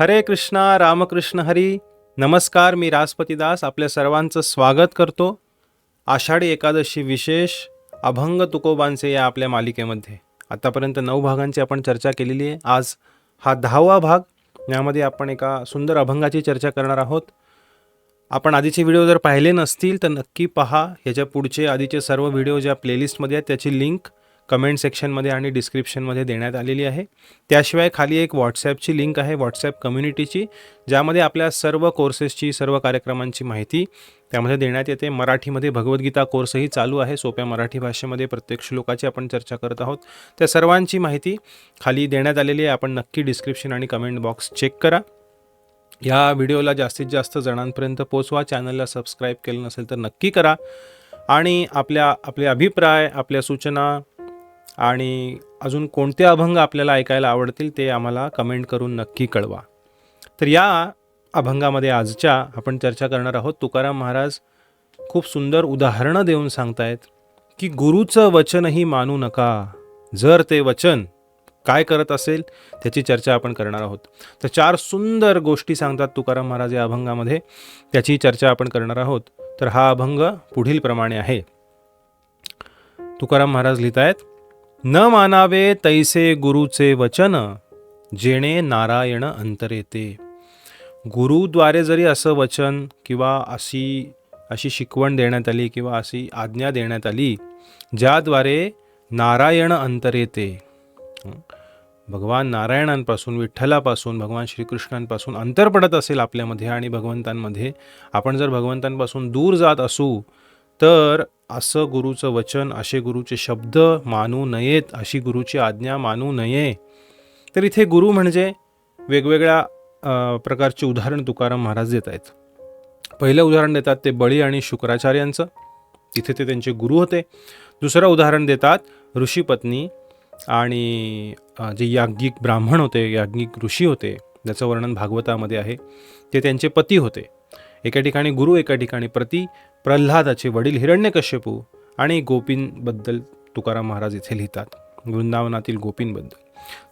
हरे कृष्णा रामकृष्ण हरी. नमस्कार मी राजपतीदास. आपल्या सर्वांचं स्वागत करतो. आषाढी एकादशी विशेष अभंग तुकोबांचे या आपल्या मालिकेमध्ये. आतापर्यंत नऊ भागांची आपण चर्चा केलेली आहे. आज हा दहावा भाग. यामध्ये आपण एका सुंदर अभंगाची चर्चा करणार आहोत. आपण आधीचे व्हिडिओ जर पाहिले नसतील तर नक्की पहा. ह्याच्या पुढचे आधीचे सर्व व्हिडिओ ज्या प्लेलिस्टमध्ये आहेत त्याची लिंक कमेंट सेक्शनमध्ये आणि डिस्क्रिप्शनमध्ये देण्यात आलेली आहे. त्याशिवाय खाली एक व्हॉट्सॲपची लिंक आहे व्हॉट्सॲप कम्युनिटीची ज्यामध्ये आपल्या सर्व कोर्सेसची सर्व कार्यक्रमांची माहिती त्यामध्ये देण्यात येते. मराठीमध्ये भगवद्गीता कोर्सही चालू आहे. सोप्या मराठी भाषेमध्ये प्रत्येक श्लोकाची आपण चर्चा करत आहोत. त्या सर्वांची माहिती खाली देण्यात आलेली आहे. आपण नक्की डिस्क्रिप्शन आणि कमेंट बॉक्स चेक करा. या व्हिडिओला जास्तीत जास्त जणांपर्यंत पोचवा चॅनलला सबस्क्राईब केलं नसेल तर नक्की करा. आणि आपल्या आपले अभिप्राय आपल्या सूचना आणि अजून कोणते अभंग आपल्याला ऐकायला आवडतील ते आम्हाला कमेंट करून नक्की कळवा. तर या अभंगामध्ये आजच्या आपण चर्चा करणार आहोत. तुकाराम महाराज खूप सुंदर उदाहरणं देऊन सांगतायत की गुरुचं वचनही मानू नका. जर ते वचन काय करत असेल त्याची चर्चा आपण करणार आहोत. तर चार सुंदर गोष्टी सांगतात तुकाराम महाराज या अभंगामध्ये. त्याची चर्चा आपण करणार आहोत. तर हा अभंग पुढील प्रमाणे आहे. तुकाराम महाराज लिहित आहेत न मानावे तैसे गुरुचे वचन जेणे नारायण अंतरेते. गुरुद्वारे जरी असं वचन किंवा अशी अशी शिकवण देण्यात आली किंवा अशी आज्ञा देण्यात आली ज्याद्वारे नारायण अंतरेते. भगवान नारायणांपासून विठ्ठलापासून भगवान श्रीकृष्णांपासून अंतर पडत असेल आपल्यामध्ये आणि भगवंतांमध्ये. आपण जर भगवंतांपासून दूर जात असू तर असं गुरुचं वचन असे गुरुचे शब्द मानू नयेत अशी गुरुची आज्ञा मानू नये. तर इथे गुरु म्हणजे वेगवेगळ्या प्रकारचे उदाहरण तुकाराम महाराज देत आहेत. पहिलं उदाहरण देतात ते बळी आणि शुक्राचार्यांचं. तिथे ते त्यांचे गुरु होते. दुसरं उदाहरण देतात ऋषीपत्नी आणि जे याज्ञिक ब्राह्मण होते याज्ञिक ऋषी होते ज्याचं वर्णन भागवतामध्ये आहे ते त्यांचे पती होते. एका ठिकाणी गुरु एका ठिकाणी प्रती प्रल्हादाचे वडील हिरण्यकश्यपू आणि गोपींबद्दल तुकाराम महाराज इथे लिहितात वृंदावनातील गोपींबद्दल.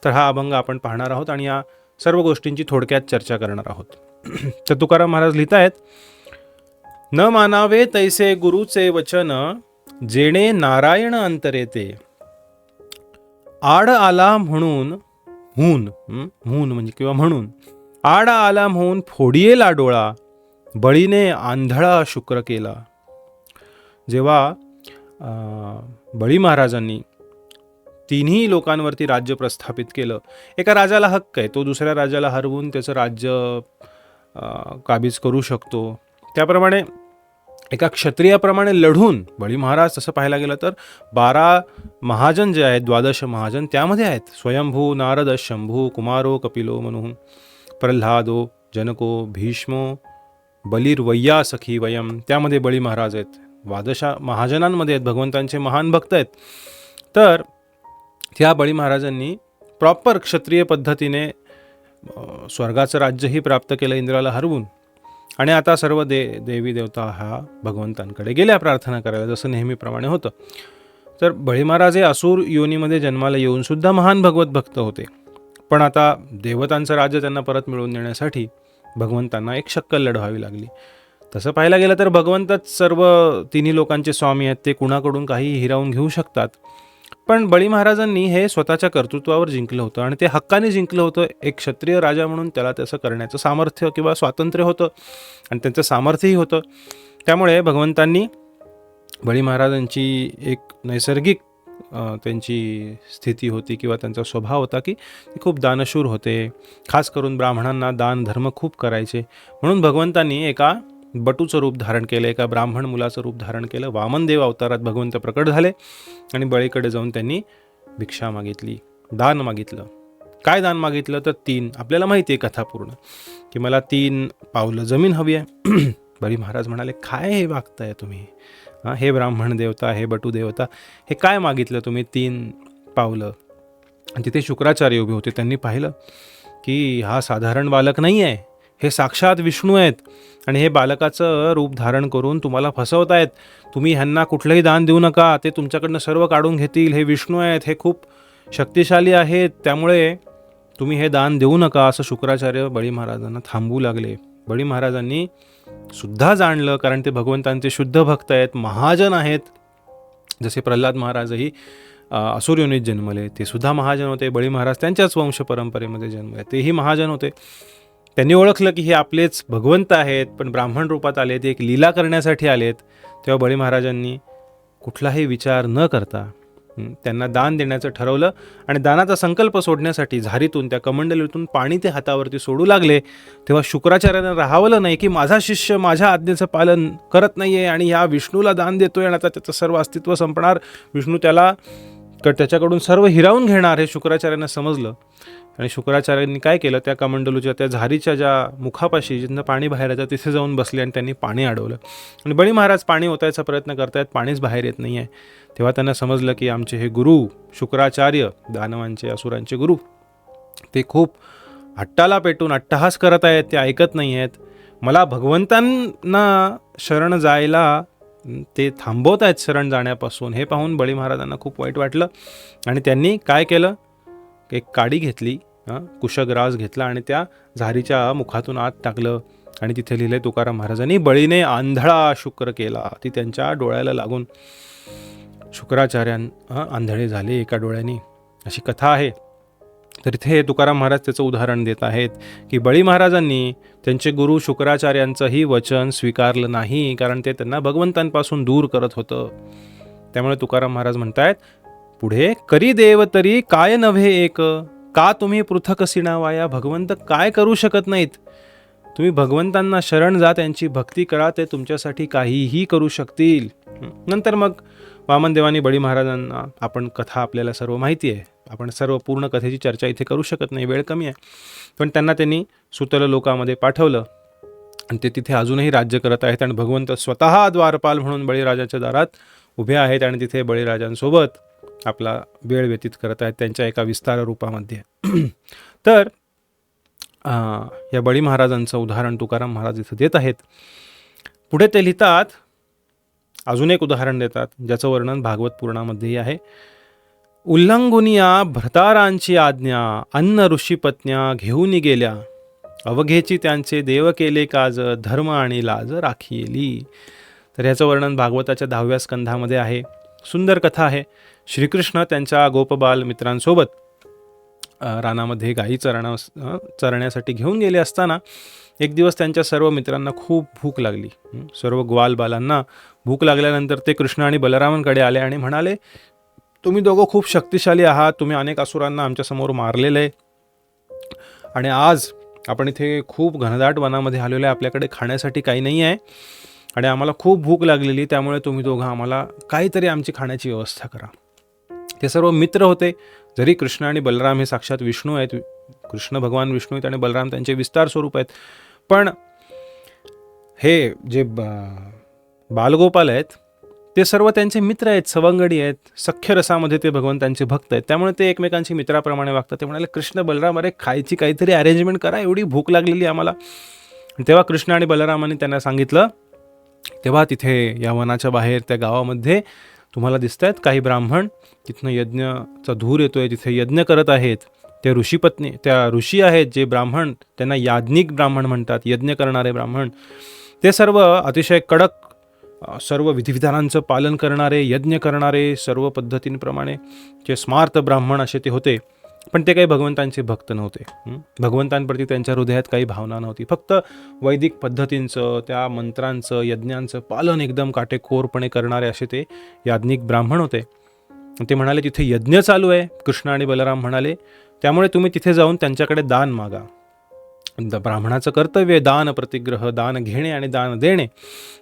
तर हा अभंग आपण पाहणार आहोत आणि या सर्व गोष्टींची थोडक्यात चर्चा करणार आहोत. तर तुकाराम महाराज लिहित आहेत न मानावे तैसे गुरुचे वचन जेणे नारायण अंतरे ते आड आला म्हणून हून हून म्हणजे किंवा म्हणून. आड आला म्हणून फोडिये डोळा बळीने आंधळा शुक्र केला. जेव्हा बळी महाराजांनी तिन्ही लोकांवरती राज्य प्रस्थापित केलं. एका राजाला हक्क आहे तो दुसऱ्या राजाला हरवून त्याचं राज्य काबीज करू शकतो. त्याप्रमाणे एका क्षत्रियाप्रमाणे लढून बळी महाराज तसं पाहायला गेलं तर बारा महाजन जे आहेत द्वादश महाजन त्यामध्ये आहेत. स्वयंभू नारद शंभू कुमारो कपिलो मनु प्रल्हादो जनको भीष्मो बलिर्वय्या सखी वयम. त्यामध्ये बळी महाराज आहेत. वादशा महाजनांमध्ये आहेत. भगवंतांचे महान भक्त आहेत. तर त्या बळी महाराजांनी प्रॉपर क्षत्रिय पद्धतीने स्वर्गाचं राज्यही प्राप्त केलं इंद्राला हरवून. आणि आता सर्व दे देवी देवता हा भगवंतांकडे गेल्या प्रार्थना करायला जसं नेहमीप्रमाणे होतं. तर बळी महाराज हे असूर योनीमध्ये जन्माला येऊन सुद्धा महान भगवत भक्त होते. पण आता देवतांचं राज्य त्यांना परत मिळवून देण्यासाठी भगवंतांना एक शक्कल लढवावी लागली. तसं पाहायला गेलं तर भगवंतच सर्व तिन्ही लोकांचे स्वामी आहेत ते कुणाकडून काही हिरावून घेऊ शकतात. पण बळी महाराजांनी हे स्वतःच्या कर्तृत्वावर जिंकलं होतं आणि ते हक्काने जिंकलं होतं. एक क्षत्रिय राजा म्हणून त्याला तसं करण्याचं सामर्थ्य किंवा स्वातंत्र्य होतं आणि त्यांचं सामर्थ्यही होतं. त्यामुळे भगवंतांनी बळी महाराजांची एक नैसर्गिक त्यांची स्थिती होती किंवा त्यांचा स्वभाव होता की ते खूप दानशूर होते. खास करून ब्राह्मणांना दान धर्म खूप करायचे. म्हणून भगवंतांनी एका बटूचं रूप धारण केलं एका ब्राह्मण मुलाचं रूप धारण केलं. वामनदेव अवतारात भगवंत प्रकट झाले आणि बळीकडे जाऊन त्यांनी भिक्षा मागितली दान मागितलं. काय दान मागितलं? तर तीन. आपल्याला माहिती आहे कथा पूर्ण. की मला तीन पावलं जमीन हवी आहे. बळी महाराज म्हणाले काय हे वागताय तुम्ही? हे ब्राह्मण देवता हे बटू देवता हे काय मागितलं तुम्ही तीन पावलं? आणि तिथे शुक्राचार्य उभे होते त्यांनी पाहिलं की हा साधारण बालक नाही आहे हे साक्षात विष्णू आहेत आणि हे बालकाचं रूप धारण करून तुम्हाला फसवत आहेत तुम्ही ह्यांना कुठलंही दान देऊ नका. ते तुमच्याकडनं सर्व काढून घेतील. हे विष्णू आहेत. हे खूप शक्तिशाली आहेत. त्यामुळे तुम्ही हे दान देऊ नका असं शुक्राचार्य बळी महाराजांना थांबवू लागले. बळी महाराजांनी सुद्धा जाणलं कारण ते भगवंतांचे शुद्ध भक्त आहेत महाजन आहेत. जसे प्रल्हाद महाराजही असुर्योनीत असुर योनीत जन्मले ते सुद्धा महाजन होते. बळी महाराज त्यांच्याच वंश परंपरेमध्ये जन्मले तेही महाजन होते. त्यांनी ओळखलं की हे आपलेच भगवंत आहेत पण ब्राह्मण रूपात आले ते एक लीला करण्यासाठी आलेत. तेव्हा बळी महाराजांनी कुठलाही विचार न करता त्यांना दान देण्याचं ठरवलं आणि दानाचा संकल्प सोडण्यासाठी झारीतून त्या कमंडलीतून पाणी ते हातावरती सोडू लागले. तेव्हा शुक्राचार्यानं राहावलं नाही की माझा शिष्य माझ्या आज्ञेचं पालन करत नाही आहे आणि ह्या विष्णूला दान देतोय आणि आता त्याचं सर्व अस्तित्व संपणार. विष्णू त्याला तर त्याच्याकडून सर्व हिरावून घेणार हे शुक्राचार्यांना समजलं. आणि शुक्राचार्यांनी काय केलं त्या कमंडलूच्या त्या झारीच्या ज्या मुखापाशी जिथं पाणी बाहेर येतं तिथे जाऊन बसले आणि त्यांनी पाणी अडवलं. आणि बळी महाराज पाणी ओतायचा प्रयत्न करतायत पाणीच बाहेर येत नाही आहे तेव्हा त्यांना समजलं की आमचे हे गुरु शुक्राचार्य दानवांचे असुरांचे गुरु ते खूप हट्टाला पेटून अट्टहास करत आहेत ते ऐकत नाही आहेत मला भगवंतांना शरण जायला ते थांबवत आहेत शरण जाण्यापासून. हे पाहून बळी महाराजांना खूप वाईट वाटलं. आणि त्यांनी काय केलं? एक काडी घेतली हं, कुशग्रास घेतला आणि त्या झारीच्या मुखातून आत टाकलं. आणि तिथे लिहिले तुकाराम महाराजांनी बळीने आंधळा शुक्र केला. ती त्यांच्या डोळ्याला लागून शुक्राचार्यां आंधळे झाले एका डोळ्यानी. अशी कथा आहे. तर इथे तुकाराम महाराज त्याचं उदाहरण देत आहेत की बळी महाराजांनी त्यांचे गुरु शुक्राचार्यांचंही वचन स्वीकारलं नाही कारण ते त्यांना भगवंतांपासून दूर करत होतं. त्यामुळे तुकाराम महाराज म्हणतायत पुढे करी देव तरी काय नव्हे एक? का तुम्ही पृथक सिणावाया? भगवंत काय करू शकत नाहीत? तुम्ही भगवंतांना शरण जा त्यांची भक्ती करा ते तुमच्यासाठी काहीही करू शकतील. नंतर मग वामनदेवानी बळी महाराजांना आपण कथा आपल्याला सर्व माहिती आहे. आपण सर्व पूर्ण कथेची चर्चा इथे करू शकत नाही वेळ कमी आहे. पण त्यांना त्यांनी सुतल लोकामध्ये पाठवलं. आणि ते तिथे अजूनही राज्य करत आहेत आणि भगवंत स्वतः द्वारपाल म्हणून बळीराजाच्या दारात उभे आहेत आणि तिथे बळीराजांसोबत आपला वेळ व्यतीत करत आहेत त्यांच्या एका विस्तार रूपामध्ये. तर या बळी महाराजांचं उदाहरण तुकाराम महाराज इथं देत आहेत. पुढे ते लिहितात अजून एक उदाहरण देतात ज्याचं वर्णन भागवत पुराणामध्येही आहे. उल्लंघुनिया भ्रतारांची आज्ञा अन्न ऋषीपत्न्या घेऊन गेल्या. अवघेची त्यांचे देव केले काज धर्म आणि लाज राखीली. तर ह्याचं वर्णन भागवताच्या दहाव्या स्कंधामध्ये आहे. सुंदर कथा आहे. श्रीकृष्ण त्यांच्या गोपबाल मित्रांसोबत रानामध्ये गायी चरणा चरण्यासाठी घेऊन गेले असताना एक दिवस त्यांच्या सर्व मित्रांना खूप भूक लागली. सर्व ग्वालबालांना भूक लागल्यानंतर ते कृष्ण आणि बलरामांकडे आले आणि म्हणाले तुम्ही दोघं खूप शक्तिशाली आहात. तुम्ही अनेक असुरांना आमच्यासमोर मारलेलं. आहे आणि आज आपण इथे खूप घनदाट वनामध्ये आलेलो आहे. आपल्याकडे खाण्यासाठी काही नाही आहे. आणि आम्हाला खूप भूक लागलेली. त्यामुळे तुम्ही दोघं आम्हाला काहीतरी आमची खाण्याची व्यवस्था करा. ते सर्व मित्र होते. जरी कृष्ण आणि बलराम हे साक्षात विष्णू आहेत. कृष्ण भगवान विष्णू आहेत आणि बलराम त्यांचे विस्तार स्वरूप आहेत. पण हे जे ब- बालगोपाल आहेत. ते सर्व त्यांचे मित्र आहेत सवंगडी आहेत सख्य रसामध्ये ते भगवंतांचे भक्त आहेत. त्यामुळे ते एकमेकांशी मित्राप्रमाणे वागतात. ते म्हणाले कृष्ण बलराम अरे खायची काहीतरी अरेंजमेंट करा एवढी भूक लागलेली आम्हाला. तेव्हा कृष्ण आणि बलरामाने त्यांना सांगितलं तेव्हा तिथे या वनाच्या बाहेर त्या गावामध्ये तुम्हाला दिसत आहेत काही ब्राह्मण. तिथनं यज्ञचा धूर येतोय तिथे यज्ञ करत आहेत. ते ऋषीपत्नी त्या ऋषी आहेत जे ब्राह्मण त्यांना याज्ञिक ब्राह्मण म्हणतात यज्ञ करणारे ब्राह्मण. ते सर्व अतिशय कडक सर्व विधिविधानांचं पालन करणारे यज्ञ करणारे सर्व पद्धतींप्रमाणे जे स्मार्त ब्राह्मण असे ते होते पण ते काही भगवंतांचे भक्त नव्हते. भगवंतांप्रती त्यांच्या हृदयात काही भावना नव्हती. फक्त वैदिक पद्धतींचं त्या मंत्रांचं यज्ञांचं पालन एकदम काटेकोरपणे करणारे असे ते याज्ञिक ब्राह्मण होते. ते म्हणाले तिथे यज्ञ चालू आहे कृष्ण आणि बलराम म्हणाले त्यामुळे तुम्ही तिथे जाऊन त्यांच्याकडे दान मागा. ब्राह्मणाचं कर्तव्य आहे दान प्रतिग्रह दान घेणे आणि दान देणे.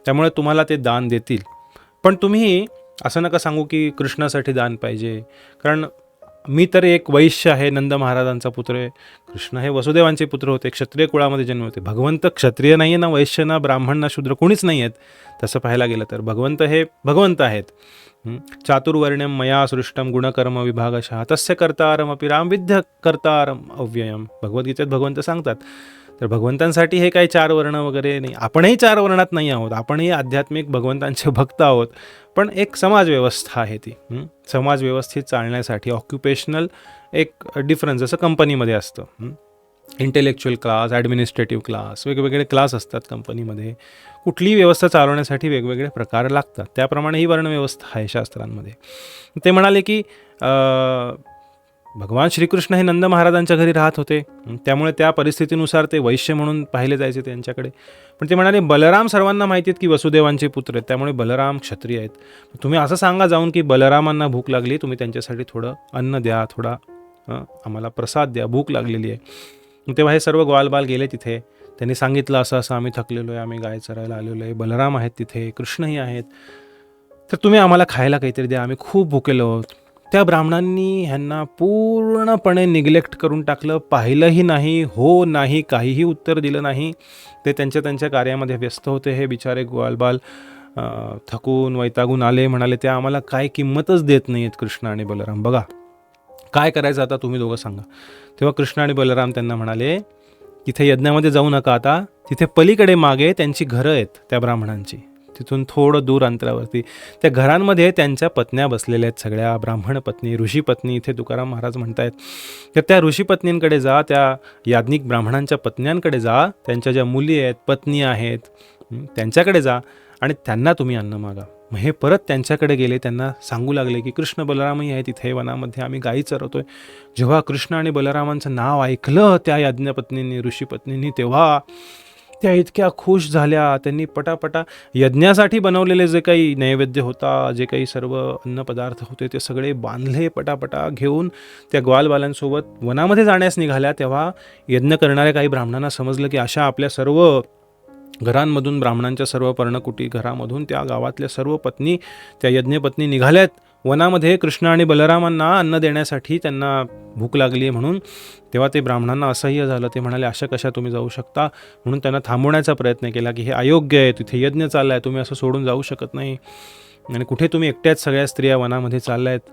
त्यामुळे तुम्हाला ते दान देतील. पण तुम्ही असं नका सांगू की कृष्णासाठी दान पाहिजे. कारण मी तर एक वैश्य आहे नंद महाराजांचा पुत्र आहे. कृष्ण हे वसुदेवांचे पुत्र होते क्षत्रिय कुळामध्ये जन्म होते. भगवंत क्षत्रिय नाही आहे ना वैश्य ना ब्राह्मण ना शूद्र कोणीच नाही आहेत तसं पाहायला गेलं तर भगवंत हे भगवंत आहेत. चातुर्वर्ण्यम मया सृष्टम गुणकर्म विभागशः तस्य कर्तारमपि अपि राम कर्तारम अव्ययम भगवद्गीतेत भगवंत सांगतात तर भगवंतांसाठी हे काही चार वर्ण वगैरे नाही. आपणही चार वर्णात नाही आहोत आपणही आध्यात्मिक भगवंतांचे भक्त आहोत पण एक समाजव्यवस्था आहे ती हं? समाज व्यवस्थित चालण्यासाठी ऑक्युपेशनल एक डिफरन्स जसं कंपनीमध्ये असतं इंटेलेक्च्युअल क्लास ॲडमिनिस्ट्रेटिव्ह क्लास वेगवेगळे क्लास असतात कंपनीमध्ये कुठलीही व्यवस्था चालवण्यासाठी वेगवेगळे प्रकार लागतात. त्याप्रमाणे ही वर्णव्यवस्था आहे शास्त्रांमध्ये. ते म्हणाले की भगवान श्रीकृष्ण हे नंद महाराजांच्या घरी राहत होते. त्यामुळे त्या परिस्थितीनुसार ते वैश्य म्हणून पाहिले जायचे त्यांच्याकडे. पण ते म्हणाले बलराम सर्वांना माहिती आहेत की वसुदेवांचे पुत्र आहेत. त्यामुळे बलराम क्षत्रिय आहेत. तुम्ही असं सांगा जाऊन की बलरामांना भूक लागली तुम्ही त्यांच्यासाठी थोडं अन्न द्या थोडा आम्हाला प्रसाद द्या भूक लागलेली आहे. तेव्हा हे सर्व ग्वालबाल गेले तिथे. त्यांनी सांगितलं असं असं आम्ही थकलेलो आहे आम्ही गाय चरायला आलेलो आहे बलराम आहेत तिथे कृष्णही आहेत. तर तुम्ही आम्हाला खायला काहीतरी द्या आम्ही खूप भुकेलो आहोत. त्या ब्राह्मणांनी ह्यांना पूर्णपणे निग्लेक्ट करून टाकलं. पाहिलंही नाही हो नाही काहीही उत्तर दिलं नाही. ते त्यांच्या त्यांच्या कार्यामध्ये व्यस्त होते. हे बिचारे ग्वालबाल थकून वैतागून आले म्हणाले ते आम्हाला काय किंमतच देत नाही आहेत कृष्ण आणि बलराम. बघा काय करायचं आता तुम्ही दोघं सांगा. तेव्हा कृष्ण आणि बलराम त्यांना म्हणाले तिथे यज्ञामध्ये जाऊ नका आता. तिथे पलीकडे मागे त्यांची घरं आहेत त्या ब्राह्मणांची. तिथून थोडं दूर अंतरावरती. त्या घरांमध्ये त्यांच्या पत्न्या बसलेल्या आहेत सगळ्या. ब्राह्मण पत्नी ऋषी पत्नी इथे तुकाराम महाराज म्हणतायत. तर त्या ऋषी पत्नींकडे जा त्या याज्ञिक ब्राह्मणांच्या पत्न्यांकडे जा. त्यांच्या ज्या मुली आहेत पत्नी आहेत त्यांच्याकडे जा आणि त्यांना तुम्ही अन्न मागा. मग हे परत त्यांच्याकडे गेले त्यांना सांगू लागले की कृष्ण बलरामही आहे तिथे वनामध्ये आम्ही गायी चरवतोय. जेव्हा कृष्ण आणि बलरामांचं नाव ऐकलं त्या यज्ञपत्नींनी ऋषीपत्नींनी तेव्हा त्या इतक्या खुश झाल्या. त्यांनी पटापटा यज्ञासाठी बनवलेले जे काही नैवेद्य होता जे काही सर्व अन्नपदार्थ होते ते सगळे बांधले पटापटा घेऊन त्या ग्वालबालांसोबत वनामध्ये जाण्यास निघाल्या. तेव्हा यज्ञ करणाऱ्या काही ब्राह्मणांना समजलं की अशा आपल्या सर्व घरांमधून ब्राह्मणांच्या सर्व पर्णकुटी घरामधून त्या गावातल्या सर्व पत्नी त्या यज्ञपत्नी निघाल्यात. वनामध्ये कृष्ण आणि बलरामांना अन्न देण्यासाठी त्यांना भूक लागली आहे म्हणून. तेव्हा ते ब्राह्मणांना असह्य झालं. ते म्हणाले अशा कशा तुम्ही जाऊ शकता? म्हणून त्यांना थांबवण्याचा प्रयत्न केला की हे अयोग्य आहे. तिथे यज्ञ चालला आहे तुम्ही असं सोडून जाऊ शकत नाही. आणि कुठे तुम्ही एकट्याच सगळ्या स्त्रिया वनामध्ये चालल्या आहेत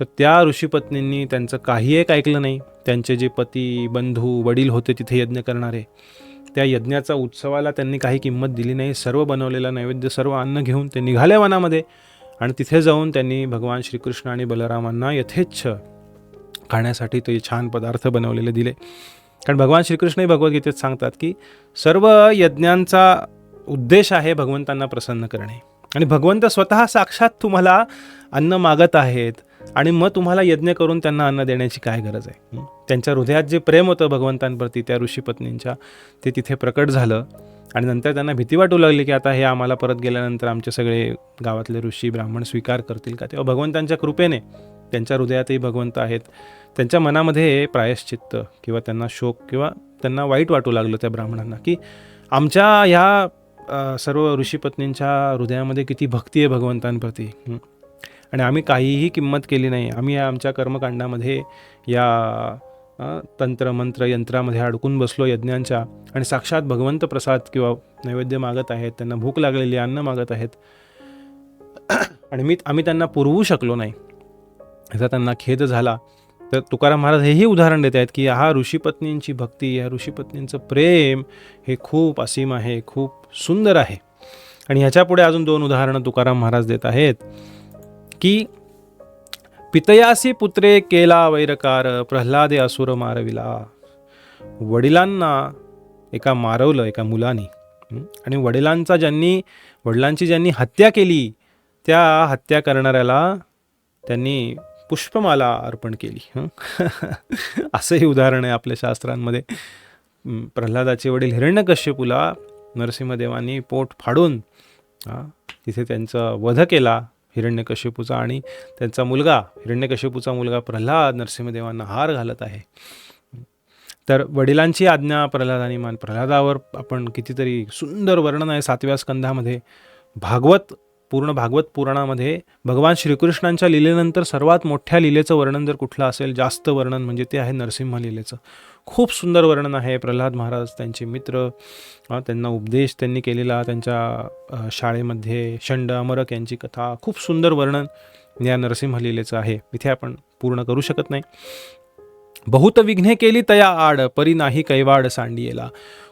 तर त्या ऋषीपत्नींनी त्यांचं काही एक ऐकलं नाही. त्यांचे जे पती बंधू वडील होते तिथे यज्ञ करणारे. त्या यज्ञाचा उत्सवाला त्यांनी काही किंमत दिली नाही. सर्व बनवलेलं नैवेद्य सर्व अन्न घेऊन ते निघाले वनामध्ये आणि तिथे जाऊन त्यांनी भगवान श्रीकृष्ण आणि बलरामांना यथेच्छ खाण्यासाठी ते छान पदार्थ बनवलेले दिले. कारण भगवान श्रीकृष्णही भगवद्गीतेत सांगतात की सर्व यज्ञांचा उद्देश आहे भगवंतांना प्रसन्न करणे. आणि भगवंत स्वतः साक्षात तुम्हाला अन्न मागत आहेत. आणि मग तुम्हाला यज्ञ करून त्यांना अन्न देण्याची काय गरज आहे? त्यांच्या हृदयात जे प्रेम होतं भगवंतांप्रती त्या ऋषीपत्नींच्या ते तिथे प्रकट झालं. आणि नंतर त्यांना भीती वाटू लागली की आता हे आम्हाला परत गेल्यानंतर आमचे सगळे गावातले ऋषी ब्राह्मण स्वीकार करतील का? तेव्हा भगवंतांच्या कृपेने त्यांच्या हृदयातही भगवंत आहेत. त्यांच्या मनामध्ये प्रायश्चित्त किंवा त्यांना शोक किंवा त्यांना वाईट वाटू लागलं त्या ब्राह्मणांना की आमच्या ह्या सर्व ऋषीपत्नींच्या हृदयामध्ये किती भक्ती आहे भगवंतांप्रती. आणि आम्ही काहीही किंमत केली नाही. आम्ही या आमच्या कर्मकांडामध्ये या तंत्र मंत्र यंत्रामध्ये अडकून बसलो यज्ञांच्या आणि साक्षात भगवंत प्रसाद किंवा नैवेद्य मागत आहेत त्यांना भूक लागलेली अन्न मागत आहेत. आणि मी आम्ही त्यांना पुरवू शकलो नाही. याचा त्यांना खेद झाला तर तुकाराम महाराज हेही उदाहरण देत आहेत की हा ऋषीपत्नींची भक्ती या ऋषीपत्नींचं प्रेम हे खूप असीम आहे खूप सुंदर आहे. आणि ह्याच्यापुढे अजून दोन उदाहरणं तुकाराम महाराज देत आहेत. की पितयासी पुत्रे केला वैरकार प्रल्हादे असुर मारविला. वडिलांना एका मारवलं एका मुलाने. आणि वडिलांचा ज्यांनी वडिलांची ज्यांनी हत्या केली त्या हत्या करणाऱ्याला त्यांनी पुष्पमाला अर्पण केली. असंही उदाहरण आहे आपल्या शास्त्रांमध्ये. प्रल्हादाचे वडील हिरण्यकश्यपूला नरसिंहदेवांनी पोट फाडून तिथे त्यांचा वध केला. हिरण्यकश्यपूचा आणि त्यांचा मुलगा हिरण्यकश्यपूचा मुलगा प्रल्हाद नरसिंहदेवांना हार घालत आहे. तर वडिलांची आज्ञा प्रल्हादानी मान प्रल्हादावर आपण कितीतरी सुंदर वर्णन आहे सातव्या स्कंधामध्ये. भागवत पूर्ण भागवत पुराणामध्ये भगवान श्रीकृष्णांच्या लीलेनंतर सर्वात मोठ्या लीलेचं वर्णन जर कुठलं असेल जास्त वर्णन म्हणजे ते आहे नरसिंह लिलेचं. खूप सुंदर वर्णन आहे प्रल्हाद महाराज त्यांचे मित्र त्यांना उपदेश त्यांनी केलेला त्यांच्या शाळेमध्ये शंड अमरक यांची कथा. खूप सुंदर वर्णन या नरसिंह लिलेचं आहे. इथे आपण पूर्ण करू शकत नाही. बहुत विघ्ने केली तया आड परी नाही कैवाड सांडियेला.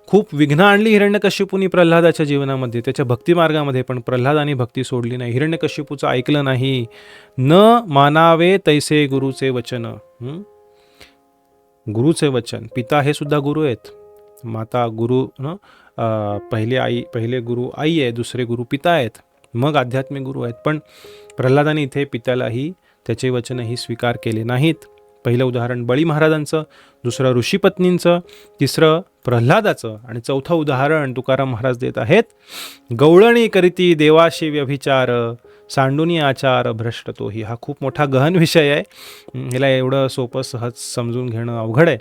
खूप विघ्न आणली हिरण्यकश्यपूनी प्रल्हादाच्या जीवनामध्ये. त्याच्या भक्तिमार्गामध्ये पण प्रल्हादाने भक्ती सोडली नाही. हिरण्यकश्यपूचं ऐकलं नाही. न मानावे तैसे गुरुचे वचन. गुरुचे वचन. पिता हे सुद्धा गुरु आहेत. माता गुरु न पहिले आई पहिले गुरु आई आहे दुसरे गुरु पिता आहेत. मग आध्यात्मिक गुरु आहेत. पण प्रल्हादाने इथे पित्यालाही त्याचे वचनही स्वीकार केले नाहीत. पहिलं उदाहरण बळी महाराजांचं दुसरं ऋषीपत्नींचं तिसरं प्रल्हादाचं आणि चौथं उदाहरण तुकाराम महाराज देत आहेत. गवळणी करीती देवाशी व्यभिचार सांडुनी आचार भ्रष्ट तोही. हा खूप मोठा गहन विषय आहे. हिला एवढं सोपं सहज समजून घेणं अवघड आहे.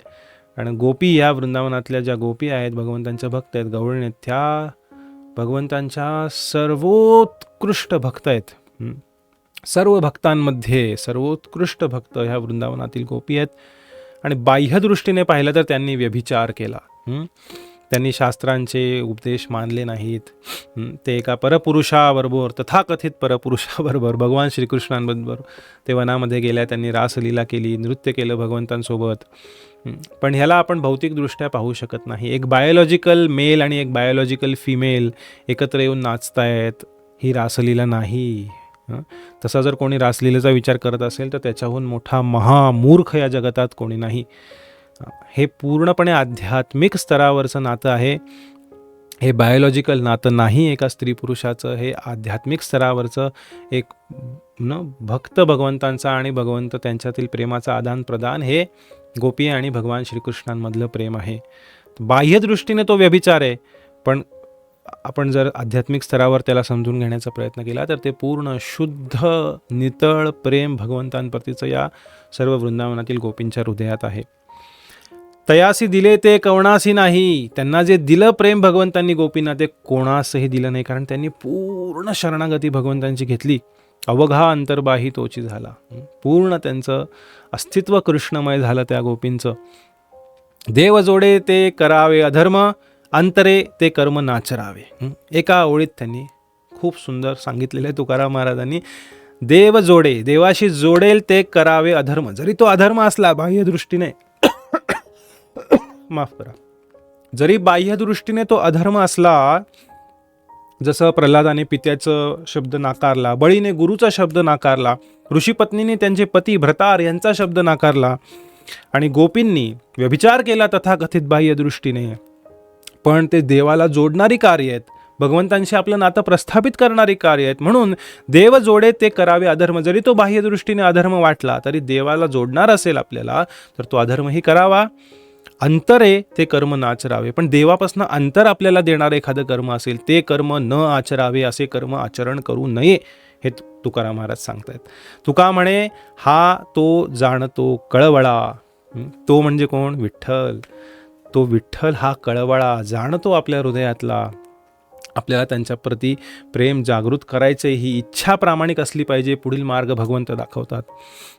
आणि गोपी या वृंदावनातल्या ज्या गोपी आहेत भगवंतांच्या भक्त आहेत गवळणी आहेत त्या भगवंतांच्या सर्वोत्कृष्ट भक्त आहेत. सर्व भक्तांमध्ये सर्वोत्कृष्ट भक्त ह्या वृंदावनातील गोपी आहेत. आणि बाह्यदृष्टीने पाहिलं तर त्यांनी व्यभिचार केला. त्यांनी शास्त्रांचे उपदेश मानले नाहीत. ते एका परपुरुषाबरोबर तथाकथित परपुरुषाबरोबर भगवान श्रीकृष्णांबरोबर ते वनामध्ये गेल्या त्यांनी रासलीला केली नृत्य केलं भगवंतांसोबत. पण ह्याला आपण भौतिकदृष्ट्या पाहू शकत नाही. एक बायोलॉजिकल मेल आणि एक बायोलॉजिकल फिमेल एकत्र येऊन नाचतायत. ही रासलीला नाही. तसा जर कोणी रासलीलेचा विचार करत असेल तर त्याच्याहून मोठा महामूर्ख या जगतात कोणी नाही. हे? पूर्णपणे आध्यात्मिक स्तरावरचं नातं आहे. हे बायोलॉजिकल नातं नाही एका स्त्री पुरुषाचं हे आध्यात्मिक स्तरावरचं एक न भक्त भगवंतांचा आणि भगवंत त्यांच्यातील प्रेमाचं आदान प्रदान हे गोपी आणि भगवान श्रीकृष्णांमधलं प्रेम आहे. बाह्यदृष्टीने तो व्यभिचार आहे पण आपण जर आध्यात्मिक स्तरावर त्याला समजून घेण्याचा प्रयत्न केला तर ते पूर्ण शुद्ध नितळ प्रेम भगवंतांप्रतीचं या सर्व वृंदावनातील गोपींच्या हृदयात आहे. तयासी दिले ते कवणासी नाही. त्यांना जे दिलं प्रेम भगवंतांनी गोपींना ते कोणासही दिलं नाही कारण त्यांनी पूर्ण शरणागती भगवंतांची घेतली. अवघा अंतर्बाही तोची झाला. पूर्ण त्यांचं अस्तित्व कृष्णमय झालं त्या गोपींचं. देव जोडे ते करावे अधर्म अंतरे ते कर्म नाचरावे. एका ओळीत त्यांनी खूप सुंदर सांगितलेलं आहे तुकाराम महाराजांनी देव जोडे देवाशी जोडेल ते करावे अधर्म. जरी तो अधर्म असला बाह्यदृष्टीने माफ करा. जरी बाह्यदृष्टीने तो अधर्म असला जसं प्रल्हादाने पित्याचं शब्द नाकारला बळीने गुरुचा शब्द नाकारला ऋषीपत्नीने त्यांचे पती भ्रतार यांचा शब्द नाकारला आणि गोपींनी व्यभिचार केला तथाकथित बाह्यदृष्टीने पण ते देवाला जोडणारी कार्य आहेत. भगवंतांशी आपलं नातं प्रस्थापित करणारी कार्य आहेत. म्हणून देव जोडे ते करावे अधर्म. जरी तो बाह्यदृष्टीने अधर्म वाटला तरी देवाला जोडणार असेल आपल्याला तर तो अधर्मही करावा. अंतरे ते कर्म न आचरावे पण देवापासून अंतर आपल्याला देणारं एखादं कर्म असेल ते कर्म न आचरावे असे कर्म आचरण करू नये हे तुकाराम महाराज सांगतायत. तुका म्हणे हा तो जाणतो कळवळा. तो म्हणजे कोण? विठ्ठल. तो विठ्ठल हा कळवळा जाणतो आपल्या हृदयातला. आपल्याला त्यांच्याप्रती प्रेम जागृत करायचे ही इच्छा प्रामाणिक असली पाहिजे पुढील मार्ग भगवंत दाखवतात.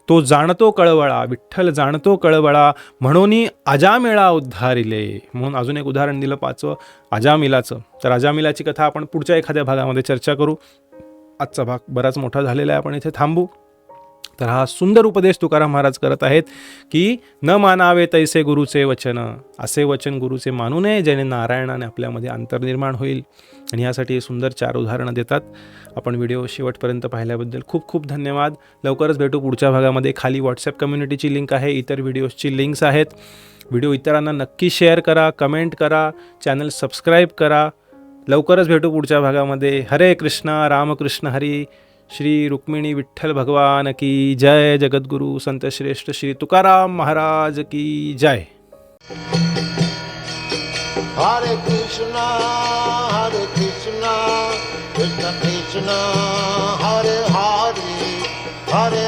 तो जाणतो कळवळा विठ्ठल जाणतो कळवळा म्हणून अजामिळा उद्धारिले. म्हणून अजून एक उदाहरण दिलं पाचवं अजामिलाचं. तर अजामिलाची कथा आपण पुढच्या एखाद्या भागामध्ये चर्चा करू. आजचा भाग बराच मोठा झालेला आहे आपण इथे थांबू. तर हा सुंदर उपदेश तुकाराम महाराज करत आहेत की न मानावे तैसे गुरुचे वचन असे वचन गुरुचे मानू नये ज्याने नारायणाने आपल्यामध्ये अंतर्निर्माण होईल. आणि यासाठी हे सुंदर चार उदाहरणं देतात. आपण व्हिडिओ शेवटपर्यंत पाहिल्याबद्दल खूप खूप धन्यवाद. लवकरच भेटू पुढच्या भागामध्ये. खाली व्हॉट्सअप कम्युनिटीची लिंक आहे इतर व्हिडिओजची लिंक्स आहेत. व्हिडिओ इतरांना नक्की शेअर करा कमेंट करा चॅनल सबस्क्राईब करा. लवकरच भेटू पुढच्या भागामध्ये. हरे कृष्णा रामकृष्ण हरी. श्री रुक्मिणी विठ्ठल भगवान की जय जगद्गुरु संत श्रेष्ठ श्री तुकाराम महाराज की जय हरे कृष्णा हरे कृष्णा कृष्ण कृष्णा हरे हरे हरे